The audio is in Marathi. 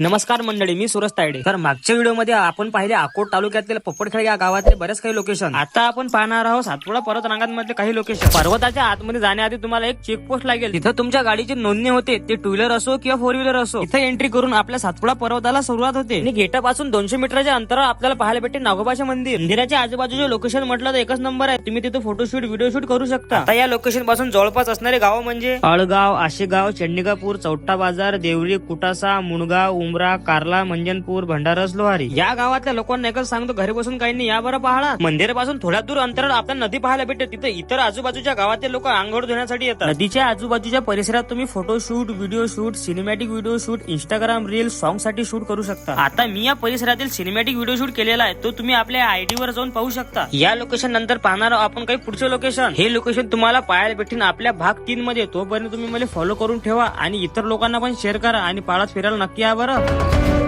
नमस्कार मंडळी मी सुरज तायडे. तर मागच्या व्हिडिओमध्ये आपण पाहिले अकोट तालुक्यातील पोपटखेड या गावातले बरेच काही लोकेशन आता आपण पाहणार आहोत सातपुडा पर्वत रांगांमधले काही लोकेशन पर्वताच्या आतमध्ये जाण्याआधी तुम्हाला एक चेकपोस्ट लागेल. तिथं तुमच्या गाडीची नोंदणी होते. ते टू व्हीलर असो किंवा फोर व्हीलर असो. इथे एंट्री करून आपल्या सातपुडा पर्वताला सुरुवात होते. आणि गेटापासून दोनशे मीटरच्या अंतरावर आपल्याला पाहायला भेटते नागोबाचे मंदिर. मंदिराच्या आजूबाजूचे लोकेशन म्हटलं तर एकच नंबर आहे. तुम्ही तिथे फोटोशूट व्हिडिओ शूट करू शकता. आता या लोकेशनपासून जवळपास असणारे गाव म्हणजे? अळगाव आशेगाव चंडिकापूर चौटा बाजार देवरी कुटासा मुणगाव उमरा कार्ला मंजनपूर भंडारस लोहारी. या गावातल्या लोकांना एकच सांगतो घरी बसून काही नाही या बरं पाहळा. मंदिरापासून थोड्या दूर अंतरावर आपल्याला नदी पाहायला भेटते. तिथे इतर आजूबाजूच्या गावातले लोक आंघोळ धुण्यासाठी येतात. नदीच्या आजूबाजूच्या परिसरात तुम्ही photo shoot video shoot cinematic video shoot Instagram reel सॉंगसाठी shoot करू शकता. आता मी या परिसरातील सिनेमॅटिक व्हिडिओ शूट केलेला आहे. तो तुम्ही आपल्या आयडी वर जाऊन पाहू शकता. या लोकेशन नंतर पाहणार आहोत आपण काही पुढचे लोकेशन हे लोकेशन तुम्हाला पाहायला भेटेल आपल्या भाग तीन मध्ये. तोपर्यंत तुम्ही मला फॉलो करून ठेवा आणि इतर लोकांना पण शेअर करा आणि पाळत फिरायला नक्की या बरं Yeah.